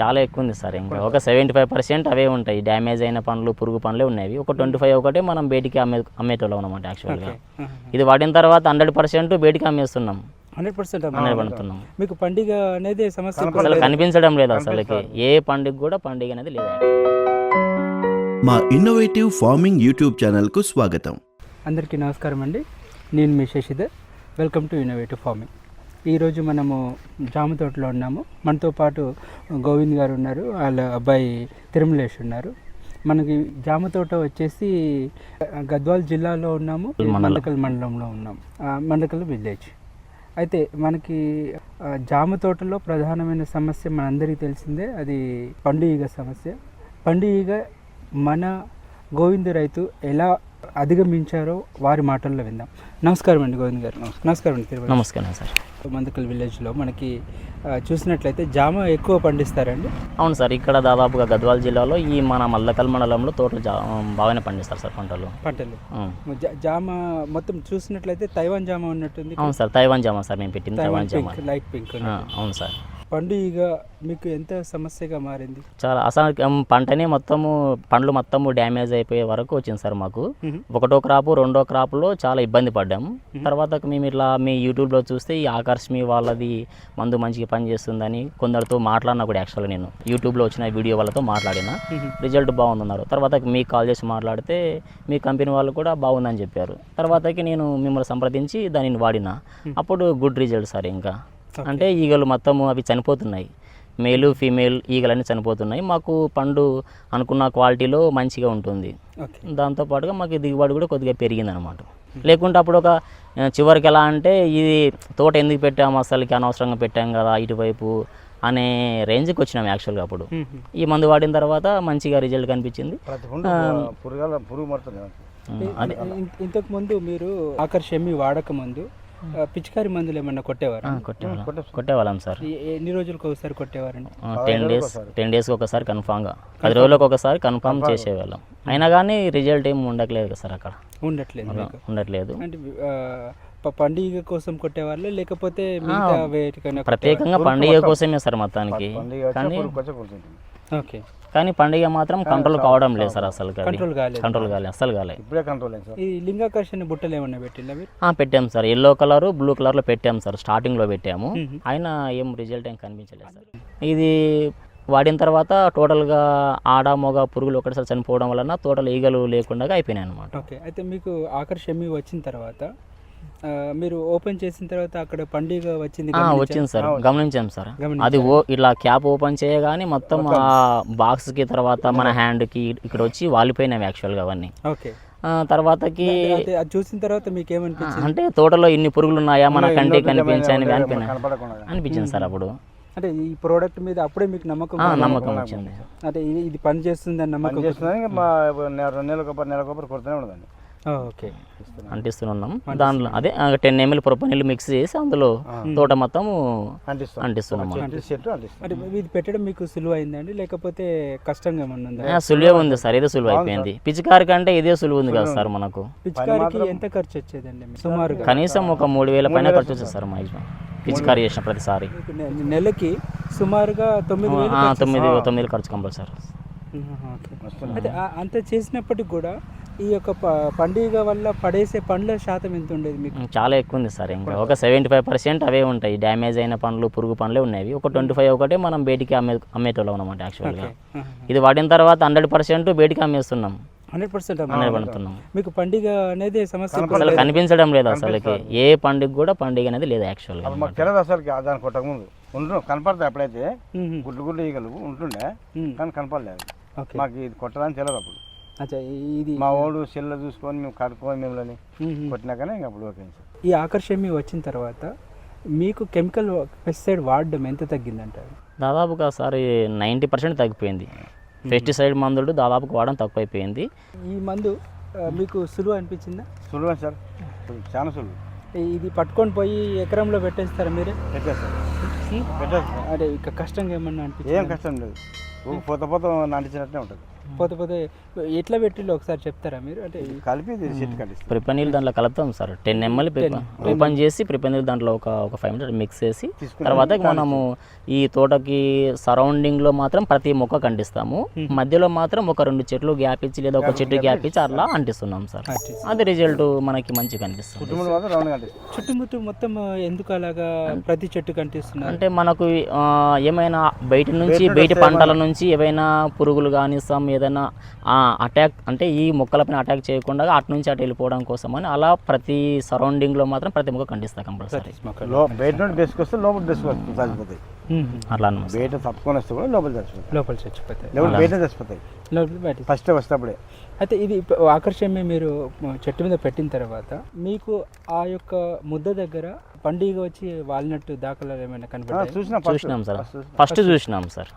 చాలా ఎక్కువ ఉంది సార్ ఇంకా. ఒక సెవెంటీ ఫైవ్ పర్సెంట్ అవే ఉంటాయి. డ్యామేజ్ అయిన పండ్లు పురుగు పండ్లే ఉన్నాయి ఒక ట్వంటీ ఫైవ్ ఒకటే మనం బయటికి అమ్మే అమ్మేటోళ్ళం అనమాట యాక్చువల్గా ఇది వాడిన తర్వాత హండ్రెడ్ పర్సెంట్ బయటికి అమ్మేస్తున్నాం. హండ్రెడ్ పర్సెంట్ మీకు పండుగ అనేది సమస్య అసలు కనిపించడం లేదు అసలుకి. ఏ పండుగ కూడా పండుగ అనేది లేదు. మా ఇన్నోవేటివ్ ఫార్మింగ్ యూట్యూబ్ ఛానల్కు స్వాగతం. అందరికీ నమస్కారం అండి. నేను మీ Shashidhar. Welcome to innovative farming ఈరోజు మనము జామ తోటలో ఉన్నాము. మనతో పాటు గోవింద్ గారు ఉన్నారు. వాళ్ళ అబ్బాయి తిరుమలేష్ ఉన్నారు. మనకి జామ తోట వచ్చేసి గద్వాల్ జిల్లాలో ఉన్నాము. మండకల్ మండలంలో ఉన్నాం. ఆ, మండకల్ విలేజ్. అయితే మనకి జామ తోటలో ప్రధానమైన సమస్య మనందరికీ తెలిసిందే. అది పండు ఈగ సమస్య. పండు ఈగ మన గోవింద రైతు ఎలా అధిగమించారో వారి మాటల్లో విందాం. నమస్కారం అండి గోవింద్ గారు. నమస్కారం. అండి తిరుమల నమస్కారం సార్. మందకల్ విలేజ్లో మనకి చూసినట్లయితే జామ ఎక్కువ పండిస్తారండి? అవును సార్ ఇక్కడ దాదాపుగా గద్వాల జిల్లాలో ఈ మన మల్లకల్ మండలంలో తోటలు బాగానే పండిస్తారు సార్ పంటలు. పంటలు. జామ మొత్తం చూసినట్లయితే తైవాన్ జామ ఉన్నట్టుంది అవును సార్ తైవాన్ జామా సార్ మేము పెట్టింది తైవాన్ జామా. లైట్ పింక్ అవును సార్. పండు ఈగ మీకు ఎంత సమస్యగా మారింది? చాలా అసలు పంటనే మొత్తము పండ్లు మొత్తము డ్యామేజ్ అయిపోయే వరకు వచ్చింది సార్ మాకు. ఒకటో క్రాపు రెండో క్రాప్లో చాలా ఇబ్బంది పడ్డాము తర్వాత మేము ఇట్లా మీ యూట్యూబ్లో చూస్తే ఈ ఆకర్ష్ మీ వాళ్ళది మందు మంచిగా పనిచేస్తుందని కొందరితో మాట్లాడినా కూడా యాక్చువల్గా నేను. యూట్యూబ్లో వచ్చిన వీడియో వాళ్ళతో మాట్లాడిన. రిజల్ట్ బాగుందన్నారు. తర్వాత మీకు కాల్ చేసి మాట్లాడితే మీ కంపెనీ వాళ్ళు కూడా బాగుందని చెప్పారు. తర్వాతకి నేను మిమ్మల్ని సంప్రదించి దానిని వాడిన. అప్పుడు గుడ్ రిజల్ట్ సార్ ఇంకా. అంటే ఈగలు మొత్తము అవి చనిపోతున్నాయి. మేలు ఫీమేల్ ఈగలన్నీ చనిపోతున్నాయి. మాకు పండు అనుకున్న క్వాలిటీలో మంచిగా ఉంటుంది. ఓకే దాంతోపాటుగా మాకు దిగుబడి కూడా కొద్దిగా పెరిగింది అనమాట లేకుంటే అప్పుడు ఒక చివరికి ఎలా అంటే ఇది తోట ఎందుకు పెట్టాము అసలుకి అనవసరంగా పెట్టాం కదా ఇటువైపు అనే రేంజ్కి వచ్చినాం యాక్చువల్గా అప్పుడు. మ్మ్. ఈ మందు వాడిన తర్వాత మంచిగా రిజల్ట్ కనిపించింది. ఇంతకు ముందు మీరు ఆకర్షమి వాడక ముందు పిచికారి మందులు ఏమన్నా కొట్టేవారు? కొట్టేవాళ్ళం. కొట్టేవాళ్ళం సార్. ఎన్ని రోజులకు ఒకసారి కొట్టేవారండి? టెన్ డేస్ టెన్ డేస్కి ఒకసారి కన్ఫామ్గా. పది రోజులకు ఒకసారి కన్ఫామ్ చేసేవాళ్ళం. అయినా కానీ రిజల్ట్ ఏం ఉండట్లేదు కదా సార్ అక్కడ. ఉండట్లేదు ఉండట్లేదు. అంటే పండుగ కోసం కొట్టేవాళ్ళు? లేకపోతే ప్రత్యేకంగా పండుగ కోసమే సార్ మొత్తానికి. కానీ ఓకే. కానీ పండుగ మాత్రం కంట్రోల్ కావడం లేదు సార్ అసలు కంట్రోల్ కాలేదు. కంట్రోల్ కాలేదు అస్సలు కాలేదు. ఇప్పుడే కంట్రోల్ ఈ లింగాకర్షణ బుట్టలు ఏమన్నా పెట్టిందా మీరు? ఆ, పెట్టాం సార్. ఎల్లో కలర్ బ్లూ కలర్లో పెట్టాం సార్. స్టార్టింగ్లో పెట్టాము. అయినా ఏం రిజల్ట్ ఏం కనిపించలేదు సార్. ఇది వాడిన తర్వాత టోటల్గా ఆడ మొగ పురుగులు ఒకటిసారి చనిపోవడం వలన టోటల్ ఈగలు లేకుండా అయిపోయినాయి అనమాట ఓకే అయితే మీకు ఆకర్షమి వచ్చిన తర్వాత మీరు ఓపెన్ చేసిన తర్వాత అక్కడ పండుగ వచ్చింది? వచ్చింది సార్ గమనించాం సార్? అది ఓ ఇట్లా క్యాప్ ఓపెన్ చేయగానే మొత్తం ఆ బాక్స్కి తర్వాత మన హ్యాండ్కి ఇక్కడ వచ్చి వాలిపోయినాయి యాక్చువల్గా అవన్నీ. ఓకే. తర్వాతకి చూసిన తర్వాత మీకు ఏమనిపించింది? అంటే తోటలో ఇన్ని పురుగులు ఉన్నాయా మన అనిపోయినాయి కనపడకుండా అనిపించింది సార్ అప్పుడు. అంటే ఈ ప్రోడక్ట్ మీద అప్పుడే మీకు నమ్మకం? నమ్మకం వచ్చింది. అంటే ఇది ఇది పని చేస్తుంది అని నమ్మకం ఇంకా మా నెల రెండు నెలల కొబ్బరి నెల కొబ్బరి కొడుతూనే ఉండదండి. ఓకే. అంటిస్తున్నాం. దాంట్లో అదే టెన్ ఎంఎల్ ప్రొపనిల్ మిక్స్ చేసి అందులో తోట మొత్తం అంటిస్తాం అంటిస్తున్నాం ఇది పెట్టడం మీకు సులువు అయిందండి లేకపోతే కష్టంగా ఏమన్నా సులువే ఉంది సార్ ఇదే సులువు అయిపోయింది. పిచికారి కంటే ఇదే సులువు ఉంది కదా సార్ మనకు. పిచికారికి ఎంత ఖర్చు వచ్చేదండి? మీకు? సుమారుగా. కనీసం ఒక మూడు వేల పైన ఖర్చు వచ్చేది సార్ మాక్సిమం. పిచికారి చేసిన ప్రతిసారి. నెలకి సుమారుగా తొమ్మిది తొమ్మిది తొమ్మిది ఖర్చు కంపల్సరీ. అయితే అంత చేసినప్పటికి కూడా ఈ యొక్క ప- పండుగ వల్ల పడేసే పండ్ల శాతం ఎంత ఉండేది మీకు? చాలా ఎక్కువ ఉంది సార్. ఇంకా ఒక సెవెంటీ ఫైవ్ పర్సెంట్ అవే ఉంటాయి. డ్యామేజ్ అయిన పండ్లు పురుగు పండ్లే ఉన్నాయి ఒక ట్వంటీ ఫైవ్ ఒకటే మనం బయటికి అమ్మే అమ్మేటోళ్ళం అనమాట యాక్చువల్గా. ఇది వాడిన తర్వాత హండ్రెడ్ పర్సెంట్ బయటికి అమ్మేస్తున్నాం. హండ్రెడ్ పర్సెంట్ పడుతున్నాం మీకు పండుగ అనేది సమస్య అసలు కనిపించడం లేదు అసలుకి. ఏ పండుగ కూడా పండుగ అనేది లేదు యాక్చువల్గా మాకు తెలియదు అసలు దాన్ని కొట్టక ముందు. ఉంటు కనపడతాయి అప్పుడైతే. గుడ్లు గుడ్లు ఈగలు ఉంటుండే. కానీ కనపడలేదు. ఓకే. మాకు ఇది కొట్టడానికి తెలియదు అప్పుడు. అచ్చా ఇది మా వాడు సెల్ల చూసుకొని మేము కడుక్కొని మిమ్మల్ని మ్మ్. కొట్టినాకనే ఇంకా అప్పుడు ఓకే ఈ ఆకర్షమి వచ్చిన తర్వాత మీకు కెమికల్ పెస్టిసైడ్ వాడడం ఎంత తగ్గిందంటారు? దాదాపుగా సార్ నైంటీ పర్సెంట్ తగ్గిపోయింది. పెస్టిసైడ్ మందులు దాదాపుగా వాడడం తక్కువైపోయింది. ఈ మందు మీకు సులువు అనిపించిందా? సులువే సార్? చాలా సులువు. ఇది పట్టుకొని పోయి ఎకరంలో పెట్టేస్తారా మీరే? పెట్టేస్తాం పెట్టేస్తాం. అంటే ఇక కష్టంగా ఏమన్నా ఏం అనిపించింది కష్టం లేదు. పోత పోత నాటించినట్టే ఉంటుంది. పోతే పోతే ఎట్లా పెట్టిల్లో ఒకసారి చెప్తారా మీరు? అంటే కలిపి చెట్టు దాంట్లో కలుపుతాం సార్. టెన్ ఎంఎల్ ఓపెన్ చేసి ప్రిపేర్ నీళ్ళు దాంట్లో ఒక ఒక ఫైవ్ మినిట్స్ మిక్స్ చేసి తర్వాత మనము ఈ తోటకి సరౌండింగ్లో మాత్రం ప్రతి మొక్క కంటిస్తాము మధ్యలో మాత్రం ఒక రెండు చెట్లు గ్యాప్ ఇచ్చి లేదా ఒక చెట్టు గ్యాప్ ఇచ్చి అట్లా అంటిస్తున్నాం సార్. అది రిజల్ట్ మనకి మంచి కనిపిస్తుంది చుట్టుముట్టు మొత్తం ఎందుకు అలాగా ప్రతి చెట్టు కనిపిస్తున్నారు అంటే మనకు ఏమైనా బయట నుంచి బయట పంటల నుంచి ఏవైనా పురుగులు కానీ సమ్ ఏదైనా అటాక్ అంటే ఈ మొక్కలపైన అటాక్ చేయకుండా అటు నుంచి అటు వెళ్ళిపోవడం కోసం అని అలా ప్రతి సరౌండింగ్లో మాత్రం ప్రతి మొక్క కండిస్తా కంపల్సరీ. బయట నుండి బెస్కొస్తే లోపల బెస్కొస్తుంది అట్లా బయట తప్పుకొని వస్తే కూడా లోపల చచ్చిపోతాయి. లోపల చచ్చిపోతాయి. లేకపోతే బయట చచ్చిపోతాయి. లోపల బయట ఫస్ట్ వస్తేప్పుడే. అయితే ఇది ఆకర్షణమే మీరు చెట్టు మీద పెట్టిన తర్వాత మీకు ఆ యొక్క ముద్ద దగ్గర పండుగ వచ్చి వాలినట్టు దాఖలాలు ఏమైనా కనపడ్డాయి చూసిన చూసినాం సార్. ఫస్ట్ చూసినాం. సార్.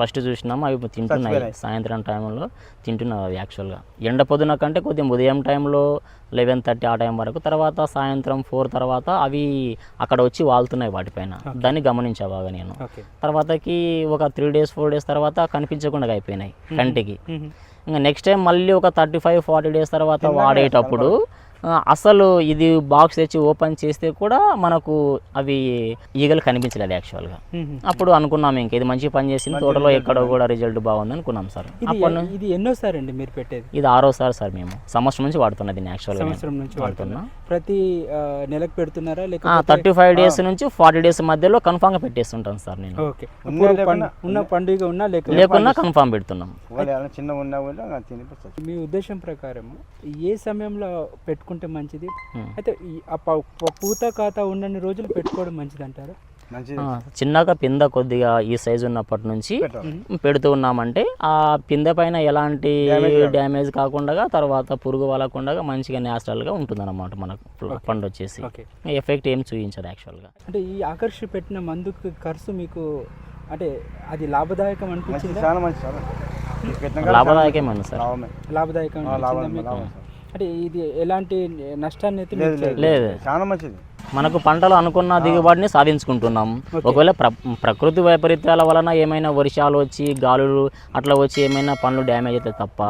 ఫస్ట్ చూసినాం. అవి తింటున్నాయి. సాయంత్రం టైంలో తింటున్నాయి అవి యాక్చువల్గా. ఎండ పొద్దున కంటే కొద్దిగా ఉదయం టైంలో లెవెన్ థర్టీ ఆ టైం వరకు తర్వాత సాయంత్రం ఫోర్ తర్వాత అవి అక్కడ వచ్చి వాళ్తున్నాయి వాటిపైన. దాన్ని గమనించా బాగా నేను. తర్వాతకి ఒక త్రీ డేస్ ఫోర్ డేస్ తర్వాత కనిపించకుండా అయిపోయినాయి కంటికి. ఇంకా నెక్స్ట్ టైం మళ్ళీ ఒక థర్టీ ఫైవ్ ఫార్టీ డేస్ తర్వాత వాడేటప్పుడు అసలు ఇది బాక్స్ తెచ్చి ఓపెన్ చేస్తే కూడా మనకు అవి ఈగలు కనిపించలేదు యాక్చువల్గా అప్పుడు అనుకున్నాం ఇంక ఇది మంచి పని చేసింది తోటలో ఎక్కడ కూడా రిజల్ట్ బాగుంది అనుకున్నాం సార్. ఇది ఇది ఎన్నోసారి అండి మీరు పెట్టేది? ఇది ఆరోసారి సార్ మేము. సంవత్సరం నుంచి వాడుతున్నది దీన్ని యాక్చువల్గా సంవత్సరం నుంచి వాడుతున్నా. ప్రతి నెలకు పెడుతున్నారా? లేకపోతే థర్టీ ఫైవ్ డేస్ నుంచి ఫార్టీ డేస్ మధ్యలో కన్ఫామ్గా పెట్టేస్తుంటాను సార్ నేను. ఉన్న పండుగ ఉన్నా లేకపోతే లేకున్నా కన్ఫామ్ పెడుతున్నాం. చిన్న ఉన్నా కూడా మీ ఉద్దేశం ప్రకారం ఏ సమయంలో పెట్టుకుంటే మంచిది. అయితే ఈ ఆ పూత ఖాతా ఉన్నన్ని రోజులు పెట్టుకోవడం మంచిది. అంటారు చిన్నగా పింద కొద్దిగా ఈ సైజు ఉన్నప్పటి నుంచి. పెడుతూ ఉన్నామంటే ఆ పిందె పైన ఎలాంటి డ్యామేజ్ కాకుండా. తర్వాత పురుగు వలకుండా మంచిగా న్యాచురల్గా ఉంటుంది అనమాట మనకు పండు వచ్చేసి. ఓకే. ఎఫెక్ట్ ఏం చూపించదు యాక్చువల్గా. అంటే ఈ ఆకర్షి పెట్టిన మందుకు ఖర్చు మీకు అంటే అది లాభదాయకం అనిపించిందా? లాభదాయకమే సార్? లాభదాయకం అంటే ఇది ఎలాంటి నష్టాన్ని అయితే లేదు. చాలా మంచిది. మనకు పంటలు అనుకున్న దిగుబడిని సాధించుకుంటున్నాం. ఒకవేళ ప్ర ప్రకృతి వైపరీత్యాల వలన ఏమైనా వర్షాలు వచ్చి గాలులు అట్లా వచ్చి ఏమైనా పండ్లు డ్యామేజ్ అయితే తప్ప.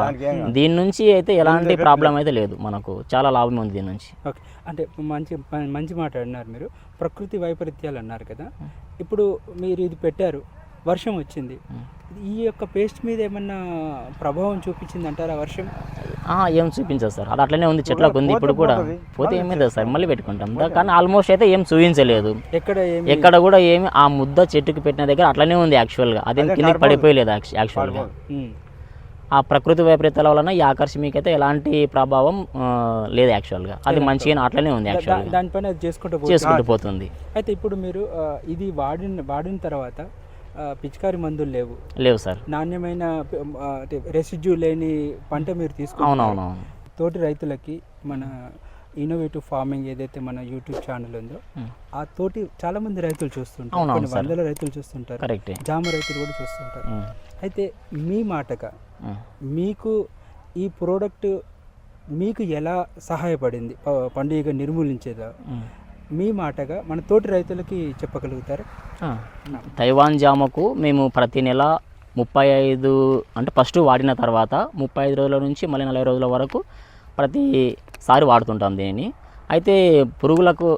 దీని నుంచి అయితే ఎలాంటి ప్రాబ్లం అయితే లేదు మనకు. చాలా లాభం ఉంది దీని నుంచి. ఓకే. అంటే మంచి మంచి మాట అన్నారు మీరు. ప్రకృతి వైపరీత్యాలు అన్నారు కదా. ఇప్పుడు మీరు ఇది పెట్టారు. వర్షం వచ్చింది. ఈ యొక్క పేస్ట్ మీద ఏమన్నా ప్రభావం చూపించింది అంటారా వర్షం ఏం చూపించదు సార్. అది అట్లనే ఉంది చెట్లకు ఉంది ఇప్పుడు కూడా. పోతే ఏమైంది సార్ మళ్ళీ పెట్టుకుంటాం. కానీ ఆల్మోస్ట్ అయితే ఏం చూపించలేదు. ఎక్కడ ఏమి? ఎక్కడ కూడా ఏమి ఆ ముద్ద చెట్టుకి పెట్టిన దగ్గర అట్లనే ఉంది యాక్చువల్గా అదేం కిందకి పడిపోయలేదు యాక్చు- యాక్చువల్గా. ఆ ప్రకృతి వైపరీత్యాల వలన ఈ ఆకర్షణీయకైతే ఎలాంటి ప్రభావం లేదు యాక్చువల్గా అది మంచిగా అట్లనే ఉంది యాక్చువల్గా దానిపైన చేసుకుంటూ పోతుంది. చేసుకుంటూ పోతుంది. అయితే ఇప్పుడు మీరు ఇది వాడిన వాడిన తర్వాత పిచికారి మందులు లేవు. లేవు సార్. నాణ్యమైన అంటే రెసిడ్యూ లేని పంట మీరు అవునవునవును. తోటి రైతులకి మన ఇన్నోవేటివ్ ఫార్మింగ్ ఏదైతే మన యూట్యూబ్ ఛానల్ ఉందో. ఆ తోటి చాలా మంది రైతులు చూస్తుంటారు. కొన్ని. వందల రైతులు చూస్తుంటారు. జామ రైతులు కూడా చూస్తుంటారు. అయితే మీ మాటగా. మీకు ఈ ప్రోడక్ట్ మీకు ఎలా సహాయపడింది? పండుగ నిర్మూలించేదా. మీ మాటగా మన తోటి రైతులకి చెప్పగలుగుతారు. తైవాన్ జామకు మేము ప్రతి నెల ముప్పై ఐదు అంటే ఫస్ట్ వాడిన తర్వాత ముప్పై ఐదు రోజుల నుంచి మళ్ళీ నలభై రోజుల వరకు ప్రతిసారి వాడుతుంటాం దీనిని. అయితే పురుగులకు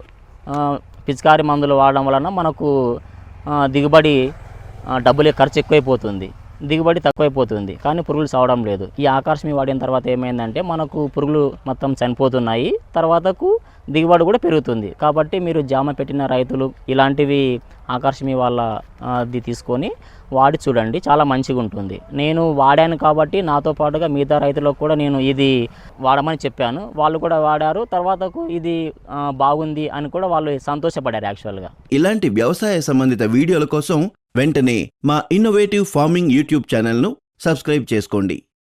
పిచికారి మందులు వాడడం వలన మనకు దిగుబడి డబ్బులు ఖర్చు ఎక్కువైపోతుంది. దిగుబడి తక్కువైపోతుంది. కానీ పురుగులు చావడం లేదు. ఈ ఆకర్షమి వాడిన తర్వాత ఏమైందంటే మనకు పురుగులు మొత్తం చనిపోతున్నాయి. తర్వాతకు దిగుబడి కూడా పెరుగుతుంది. కాబట్టి మీరు జామ పెట్టిన రైతులు ఇలాంటివి ఆకర్షమి వాళ్ళది తీసుకొని వాడి చూడండి. చాలా మంచిగా ఉంటుంది. నేను వాడాను కాబట్టి నాతో పాటుగా మిగతా రైతులకు కూడా నేను ఇది వాడమని చెప్పాను. వాళ్ళు కూడా వాడారు. తర్వాతకు ఇది బాగుంది అని కూడా వాళ్ళు సంతోషపడ్డారు యాక్చువల్గా. ఇలాంటి వ్యవసాయ సంబంధిత వీడియోల కోసం వెంటనే మా ఇన్నోవేటివ్ ఫార్మింగ్ యూట్యూబ్ ఛానల్ను సబ్స్క్రైబ్ చేసుకోండి.